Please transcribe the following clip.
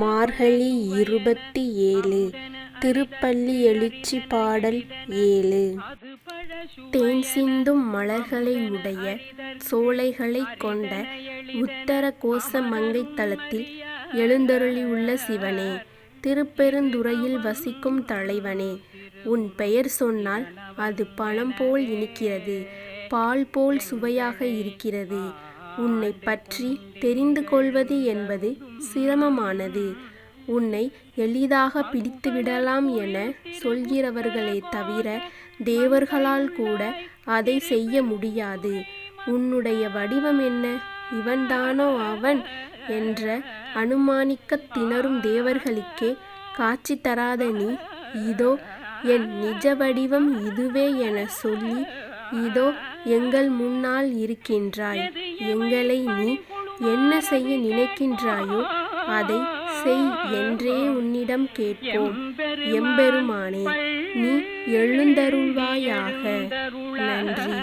மார்கழி இருபத்தி ஏழு திருப்பள்ளி எழுச்சி பாடல் ஏழு. தேன் சிந்தும் மலர்களை உடைய சோலைகளைக் கொண்ட உத்தர கோச மங்கைத் தலத்தில் எழுந்தருளியுள்ள சிவனே திருப்பெருந்துறையில் வசிக்கும் தலைவனே உன் பெயர் சொன்னால் அது பழம் போல் இனிக்கிறது பால் போல் சுவையாக இருக்கிறது. உன்னை பற்றி தெரிந்து கொள்வது என்பது சிரமமானது. உன்னை எளிதாக பிடித்துவிடலாம் என சொல்கிறவர்களே தவிர தேவர்களால் கூட அதை செய்ய முடியாது. உன்னுடைய வடிவம் என்ன? இவன்தானோ அவன்? என்ற அனுமானிக்கத் திணறும் தேவர்களுக்கே காட்சி தராத நீ இதோ என் நிஜ வடிவம் இதுவே என சொல்லி இதோ எங்கள் முன்னால் இருக்கின்றாய். எங்களை நீ என்ன செய்ய நினைக்கின்றாயோ அதை செய் என்றே உன்னிடம் கேட்போம். எம்பெருமானே நீ எழுந்தருள்வாயாக. நன்றி.